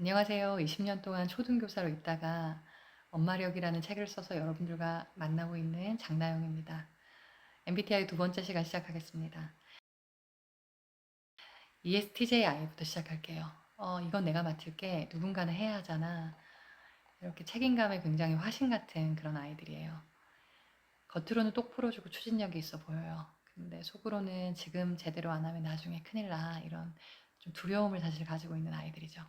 안녕하세요. 20년 동안 초등교사로 있다가 엄마력이라는 책을 써서 여러분들과 만나고 있는 장나영입니다. MBTI 두 번째 시간 시작하겠습니다. ESTJI부터 시작할게요. 어, 이건 내가 맡을게. 누군가는 해야 하잖아. 이렇게 책임감에 굉장히 화신 같은 그런 아이들이에요. 겉으로는 똑 부러지고 추진력이 있어 보여요. 근데 속으로는 지금 제대로 안 하면 나중에 큰일 나. 이런 좀 두려움을 사실 가지고 있는 아이들이죠.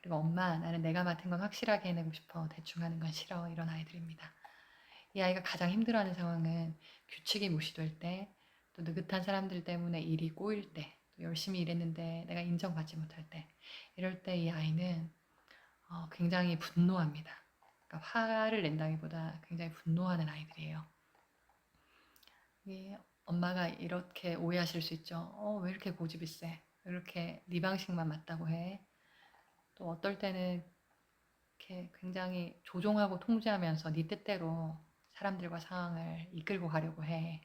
그리고 엄마, 나는 내가 맡은 건 확실하게 해내고 싶어. 대충 하는 건 싫어. 이런 아이들입니다. 이 아이가 가장 힘들어하는 상황은 규칙이 무시될 때, 또 느긋한 사람들 때문에 일이 꼬일 때, 또 열심히 일했는데 내가 인정받지 못할 때, 이럴 때 이 아이는 어, 굉장히 분노합니다. 그러니까 화를 낸다기보다 굉장히 분노하는 아이들이에요. 이게 엄마가 이렇게 오해하실 수 있죠. 어, 왜 이렇게 고집이 세? 왜 이렇게 네 방식만 맞다고 해? 또 어떨 때는 이렇게 굉장히 조종하고 통제하면서 네 뜻대로 사람들과 상황을 이끌고 가려고 해.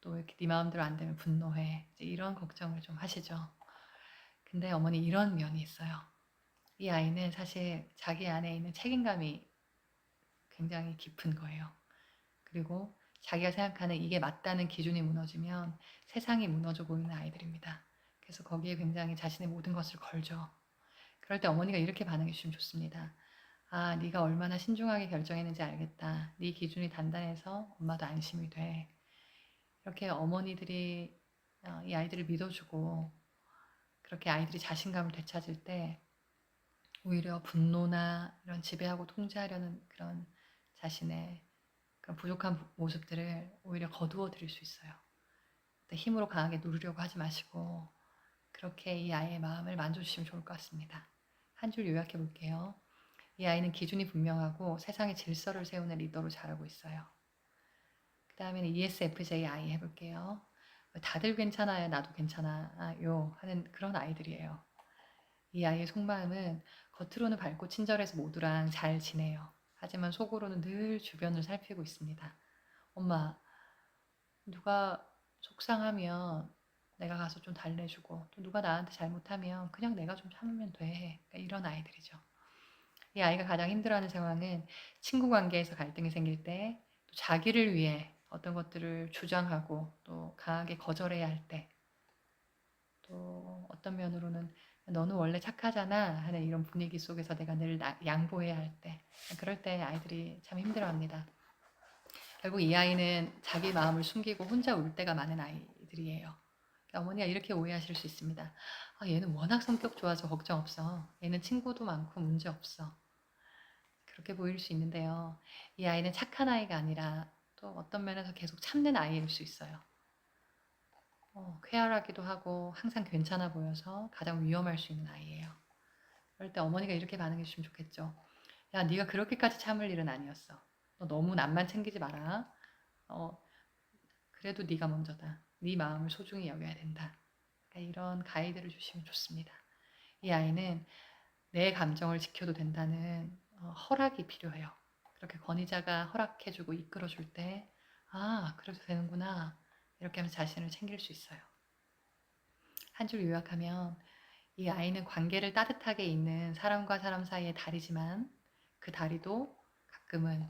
또 이렇게 네 마음대로 안 되면 분노해. 이런 걱정을 좀 하시죠. 근데 어머니 이런 면이 있어요. 이 아이는 사실 자기 안에 있는 책임감이 굉장히 깊은 거예요. 그리고 자기가 생각하는 이게 맞다는 기준이 무너지면 세상이 무너져 보이는 아이들입니다. 그래서 거기에 굉장히 자신의 모든 것을 걸죠. 그럴 때 어머니가 이렇게 반응해 주시면 좋습니다. 아, 네가 얼마나 신중하게 결정했는지 알겠다. 네 기준이 단단해서 엄마도 안심이 돼. 이렇게 어머니들이 어, 이 아이들을 믿어주고 그렇게 아이들이 자신감을 되찾을 때 오히려 분노나 이런 지배하고 통제하려는 그런 자신의 그런 부족한 모습들을 오히려 거두어 드릴 수 있어요. 힘으로 강하게 누르려고 하지 마시고 그렇게 이 아이의 마음을 만져주시면 좋을 것 같습니다. 한 줄 요약해 볼게요. 이 아이는 기준이 분명하고 세상의 질서를 세우는 리더로 자라고 있어요. 그 다음에는 ESFJI 해볼게요. 다들 괜찮아요. 나도 괜찮아요. 하는 그런 아이들이에요. 이 아이의 속마음은 겉으로는 밝고 친절해서 모두랑 잘 지내요. 하지만 속으로는 늘 주변을 살피고 있습니다. 엄마, 누가 속상하면 내가 가서 좀 달래주고 또 누가 나한테 잘못하면 그냥 내가 좀 참으면 돼. 그러니까 이런 아이들이죠. 이 아이가 가장 힘들어하는 상황은 친구 관계에서 갈등이 생길 때, 또 자기를 위해 어떤 것들을 주장하고 또 강하게 거절해야 할 때, 또 어떤 면으로는 너는 원래 착하잖아 하는 이런 분위기 속에서 내가 늘 양보해야 할 때, 그럴 때 아이들이 참 힘들어합니다. 결국 이 아이는 자기 마음을 숨기고 혼자 울 때가 많은 아이들이에요. 어머니가 이렇게 오해하실 수 있습니다. 아, 얘는 워낙 성격 좋아서 걱정 없어. 얘는 친구도 많고 문제 없어. 그렇게 보일 수 있는데요. 이 아이는 착한 아이가 아니라 또 어떤 면에서 계속 참는 아이일 수 있어요. 어, 쾌활하기도 하고 항상 괜찮아 보여서 가장 위험할 수 있는 아이예요. 그럴 때 어머니가 이렇게 반응해 주시면 좋겠죠. 야, 네가 그렇게까지 참을 일은 아니었어. 너 너무 남만 챙기지 마라. 어, 그래도 네가 먼저다. 네 마음을 소중히 여겨야 된다. 그러니까 이런 가이드를 주시면 좋습니다. 이 아이는 내 감정을 지켜도 된다는 어, 허락이 필요해요. 그렇게 권위자가 허락해주고 이끌어줄 때, 아, 그래도 되는구나. 이렇게 하면서 자신을 챙길 수 있어요. 한 줄 요약하면, 이 아이는 관계를 따뜻하게 잇는 사람과 사람 사이의 다리지만, 그 다리도 가끔은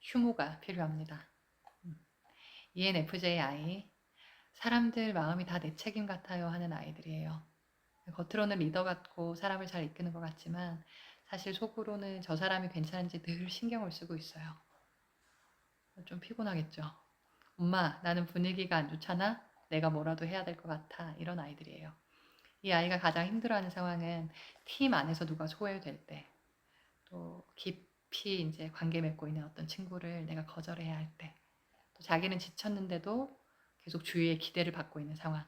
휴무가 필요합니다. 음. ENFJ 사람들 마음이 다 내 책임 같아요 하는 아이들이에요. 겉으로는 리더 같고 사람을 잘 이끄는 것 같지만 사실 속으로는 저 사람이 괜찮은지 늘 신경을 쓰고 있어요. 좀 피곤하겠죠. 엄마, 나는 분위기가 안 좋잖아? 내가 뭐라도 해야 될 것 같아. 이런 아이들이에요. 이 아이가 가장 힘들어하는 상황은 팀 안에서 누가 소외될 때, 또 깊이 이제 관계 맺고 있는 어떤 친구를 내가 거절해야 할 때, 또 자기는 지쳤는데도 계속 주위의 기대를 받고 있는 상황.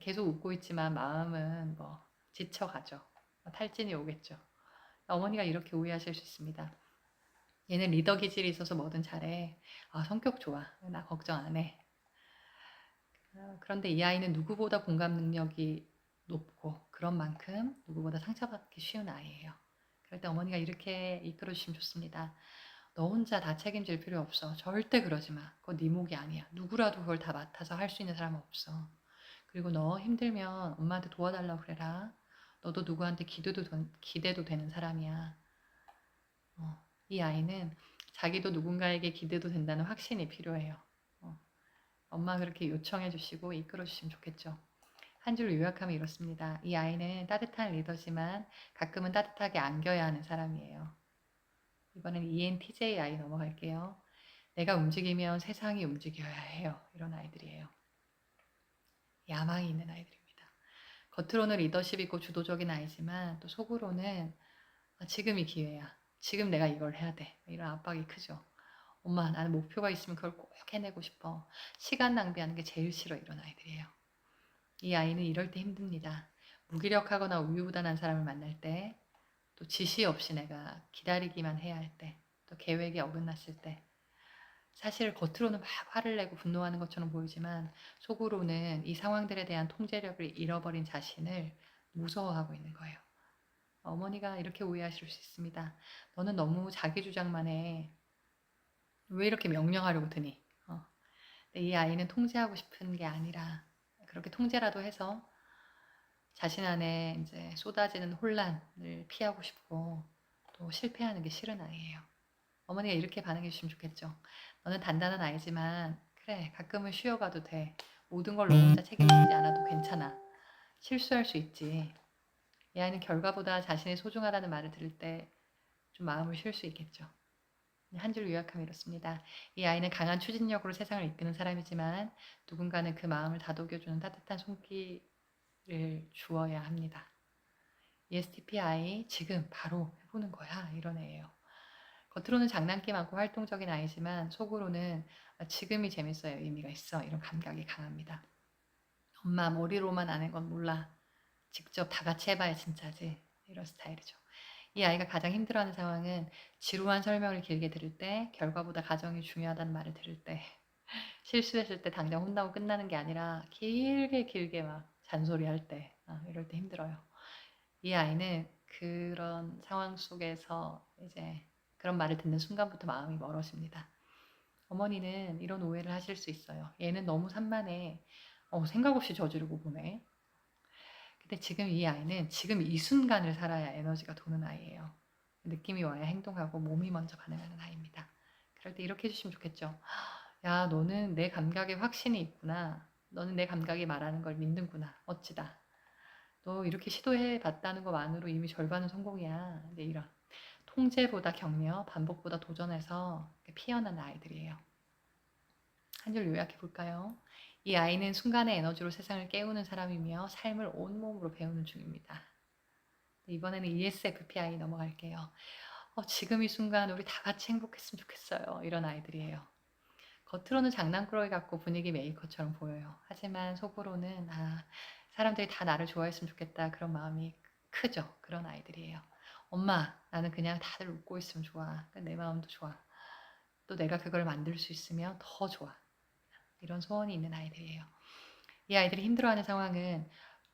계속 웃고 있지만 마음은 뭐 지쳐가죠. 뭐 탈진이 오겠죠. 어머니가 이렇게 오해하실 수 있습니다. 얘는 리더 기질이 있어서 뭐든 잘해. 아, 성격 좋아. 나 걱정 안 해. 어, 그런데 이 아이는 누구보다 공감 능력이 높고 그런 만큼 누구보다 상처받기 쉬운 아이예요. 그럴 때 어머니가 이렇게 이끌어 주시면 좋습니다. 너 혼자 다 책임질 필요 없어. 절대 그러지 마. 그거 네 몫이 아니야. 누구라도 그걸 다 맡아서 할 수 있는 사람은 없어. 그리고 너 힘들면 엄마한테 도와달라고 그래라. 너도 누구한테 기대도, 된- 기대도 되는 사람이야. 어, 이 아이는 자기도 누군가에게 기대도 된다는 확신이 필요해요. 어, 엄마 그렇게 요청해 주시고 이끌어 주시면 좋겠죠. 한줄 요약하면 이렇습니다. 이 아이는 따뜻한 리더지만 가끔은 따뜻하게 안겨야 하는 사람이에요. 이번엔 ENTJ 아이 넘어갈게요. 내가 움직이면 세상이 움직여야 해요. 이런 아이들이에요. 야망이 있는 아이들입니다. 겉으로는 리더십 있고 주도적인 아이지만 또 속으로는 아, 지금이 기회야. 지금 내가 이걸 해야 돼. 이런 압박이 크죠. 엄마, 나는 목표가 있으면 그걸 꼭 해내고 싶어. 시간 낭비하는 게 제일 싫어. 이런 아이들이에요. 이 아이는 이럴 때 힘듭니다. 무기력하거나 우유부단한 사람을 만날 때, 또 지시 없이 내가 기다리기만 해야 할 때, 또 계획이 어긋났을 때, 사실 겉으로는 막 화를 내고 분노하는 것처럼 보이지만 속으로는 이 상황들에 대한 통제력을 잃어버린 자신을 무서워하고 있는 거예요. 어머니가 이렇게 오해하실 수 있습니다. 너는 너무 자기 주장만 해. 왜 이렇게 명령하려고 드니? 어. 이 아이는 통제하고 싶은 게 아니라 그렇게 통제라도 해서 자신 안에 이제 쏟아지는 혼란을 피하고 싶고 또 실패하는 게 싫은 아이예요. 어머니가 이렇게 반응해 주시면 좋겠죠. 너는 단단한 아이지만 그래 가끔은 쉬어가도 돼. 모든 걸 너 혼자 책임지지 않아도 괜찮아. 실수할 수 있지. 이 아이는 결과보다 자신이 소중하다는 말을 들을 때 좀 마음을 쉴 수 있겠죠. 한 줄 요약하면 이렇습니다. 이 아이는 강한 추진력으로 세상을 이끄는 사람이지만 누군가는 그 마음을 다독여주는 따뜻한 손길 을 주어야 합니다. ESTPI 지금 바로 해보는 거야 이런 애예요. 겉으로는 장난기 많고 활동적인 아이지만 속으로는 아, 지금이 재밌어요 의미가 있어 이런 감각이 강합니다. 엄마 머리로만 아는 건 몰라 직접 다 같이 해봐야 진짜지 이런 스타일이죠. 이 아이가 가장 힘들어하는 상황은 지루한 설명을 길게 들을 때 결과보다 가정이 중요하다는 말을 들을 때 실수했을 때 당장 혼나고 끝나는 게 아니라 길게 길게 막 잔소리할 때 아, 이럴 때 힘들어요. 이 아이는 그런 상황 속에서 이제 그런 말을 듣는 순간부터 마음이 멀어집니다. 어머니는 이런 오해를 하실 수 있어요. 얘는 너무 산만해. 어, 생각 없이 저지르고 보네. 근데 지금 이 아이는 지금 이 순간을 살아야 에너지가 도는 아이예요. 느낌이 와야 행동하고 몸이 먼저 반응하는 아이입니다. 그럴 때 이렇게 해주시면 좋겠죠. 야, 너는 내 감각에 확신이 있구나. 너는 내 감각이 말하는 걸 믿는구나. 멋지다. 너 이렇게 시도해 봤다는 것만으로 이미 절반은 성공이야. 근데 이런 통제보다 격려, 반복보다 도전해서 피어난 아이들이에요. 한 줄 요약해 볼까요? 이 아이는 순간의 에너지로 세상을 깨우는 사람이며 삶을 온몸으로 배우는 중입니다. 이번에는 E ESFPI 넘어갈게요. 어, 지금 이 순간 우리 다 같이 행복했으면 좋겠어요. 이런 아이들이에요. 겉으로는 장난꾸러기 같고 분위기 메이커처럼 보여요. 하지만 속으로는 아, 사람들이 다 나를 좋아했으면 좋겠다 그런 마음이 크죠. 그런 아이들이에요. 엄마, 나는 그냥 다들 웃고 있으면 좋아. 내 마음도 좋아. 또 내가 그걸 만들 수 있으면 더 좋아. 이런 소원이 있는 아이들이에요. 이 아이들이 힘들어하는 상황은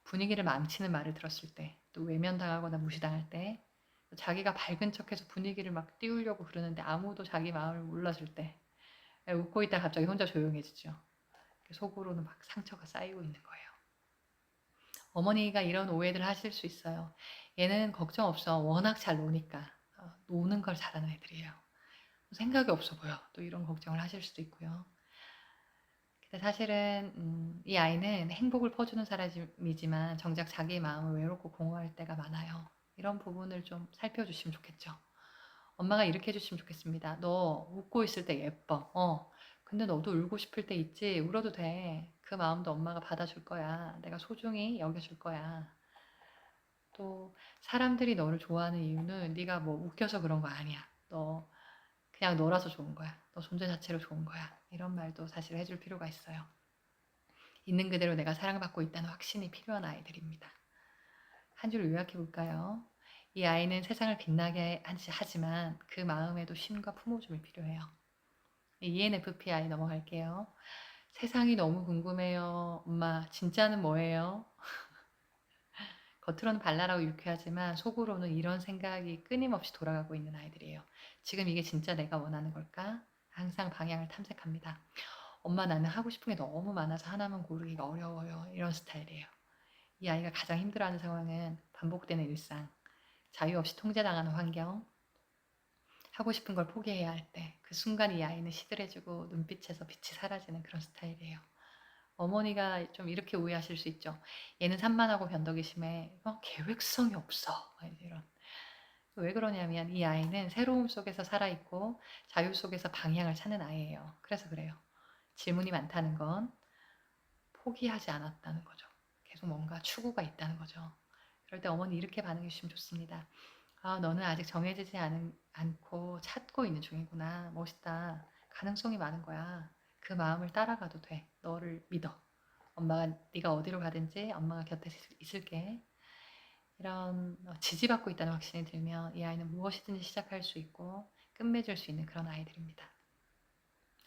분위기를 망치는 말을 들었을 때, 또 외면당하거나 무시당할 때, 또 자기가 밝은 척해서 분위기를 막 띄우려고 그러는데 아무도 자기 마음을 몰라줄 때, 웃고 있다 가 갑자기 혼자 조용해지죠. 속으로는 막 상처가 쌓이고 있는 거예요. 어머니가 이런 오해를 하실 수 있어요. 얘는 걱정 없어. 워낙 잘 노니까. 어, 노는 걸 잘하는 애들이에요. 생각이 없어 보여. 또 이런 걱정을 하실 수도 있고요. 근데 사실은 음, 이 아이는 행복을 퍼주는 사람이지만 정작 자기 마음을 외롭고 공허할 때가 많아요. 이런 부분을 좀 살펴주시면 좋겠죠. 엄마가 이렇게 해주시면 좋겠습니다. 너 웃고 있을 때 예뻐. 어. 근데 너도 울고 싶을 때 있지. 울어도 돼. 그 마음도 엄마가 받아줄 거야. 내가 소중히 여겨줄 거야. 또 사람들이 너를 좋아하는 이유는 네가 뭐 웃겨서 그런 거 아니야. 너 그냥 너라서 좋은 거야. 너 존재 자체로 좋은 거야. 이런 말도 사실 해줄 필요가 있어요. 있는 그대로 내가 사랑받고 있다는 확신이 필요한 아이들입니다. 한 줄 요약해 볼까요? 이 아이는 세상을 빛나게 하지만 그 마음에도 쉼과 품어줌이 필요해요. ENFPI 넘어갈게요. 세상이 너무 궁금해요. 엄마, 진짜는 뭐예요? 겉으로는 발랄하고 유쾌하지만 속으로는 이런 생각이 끊임없이 돌아가고 있는 아이들이에요. 지금 이게 진짜 내가 원하는 걸까? 항상 방향을 탐색합니다. 엄마 나는 하고 싶은 게 너무 많아서 하나만 고르기가 어려워요. 이런 스타일이에요. 이 아이가 가장 힘들어하는 상황은 반복되는 일상, 자유 없이 통제당하는 환경, 하고 싶은 걸 포기해야 할 때 그 순간 이 아이는 시들해지고 눈빛에서 빛이 사라지는 그런 스타일이에요. 어머니가 좀 이렇게 오해하실 수 있죠. 얘는 산만하고 변덕이 심해. 어, 계획성이 없어. 이런. 왜 그러냐면 이 아이는 새로움 속에서 살아있고 자유 속에서 방향을 찾는 아이예요. 그래서 그래요. 질문이 많다는 건 포기하지 않았다는 거죠. 계속 뭔가 추구가 있다는 거죠. 그럴 때 어머니 이렇게 반응해 주시면 좋습니다. 아, 너는 아직 정해지지 않은, 않고 찾고 있는 중이구나. 멋있다. 가능성이 많은 거야. 그 마음을 따라가도 돼. 너를 믿어. 엄마가 네가 어디로 가든지 엄마가 곁에 있- 있을게. 이런 어, 지지받고 있다는 확신이 들면 이 아이는 무엇이든지 시작할 수 있고 끝맺을 수 있는 그런 아이들입니다.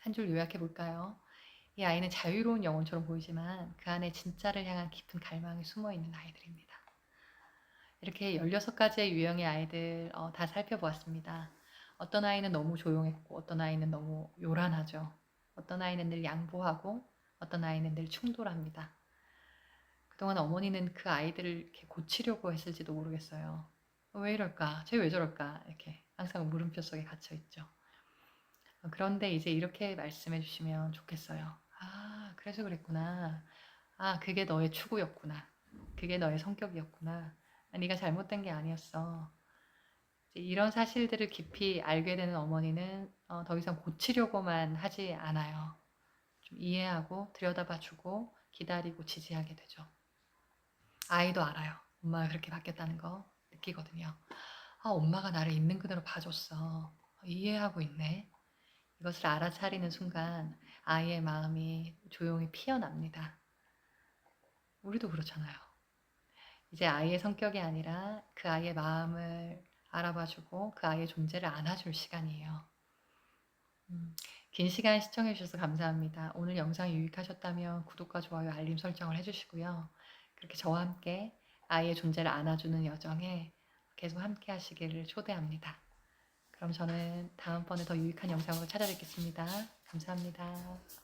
한 줄 요약해 볼까요? 이 아이는 자유로운 영혼처럼 보이지만 그 안에 진짜를 향한 깊은 갈망이 숨어 있는 아이들입니다. 이렇게 16가지의 유형의 아이들 어, 다 살펴보았습니다. 어떤 아이는 너무 조용했고 어떤 아이는 너무 요란하죠. 어떤 아이는 늘 양보하고 어떤 아이는 늘 충돌합니다. 그동안 어머니는 그 아이들을 이렇게 고치려고 했을지도 모르겠어요. 왜 이럴까? 쟤 왜 저럴까? 이렇게 항상 물음표 속에 갇혀 있죠. 어, 그런데 이제 이렇게 말씀해 주시면 좋겠어요. 아, 그래서 그랬구나. 아, 그게 너의 추구였구나. 그게 너의 성격이었구나. 아, 네가 잘못된 게 아니었어. 이런 사실들을 깊이 알게 되는 어머니는 어, 더 이상 고치려고만 하지 않아요. 좀 이해하고 들여다봐주고 기다리고 지지하게 되죠. 아이도 알아요. 엄마가 그렇게 바뀌었다는 거 느끼거든요. 아, 엄마가 나를 있는 그대로 봐줬어. 이해하고 있네. 이것을 알아차리는 순간 아이의 마음이 조용히 피어납니다. 우리도 그렇잖아요. 이제 아이의 성격이 아니라 그 아이의 마음을 알아봐주고 그 아이의 존재를 안아줄 시간이에요. 음, 긴 시간 시청해주셔서 감사합니다. 오늘 영상 유익하셨다면 구독과 좋아요, 알림 설정을 해주시고요. 그렇게 저와 함께 아이의 존재를 안아주는 여정에 계속 함께 하시기를 초대합니다. 그럼 저는 다음번에 더 유익한 영상으로 찾아뵙겠습니다. 감사합니다.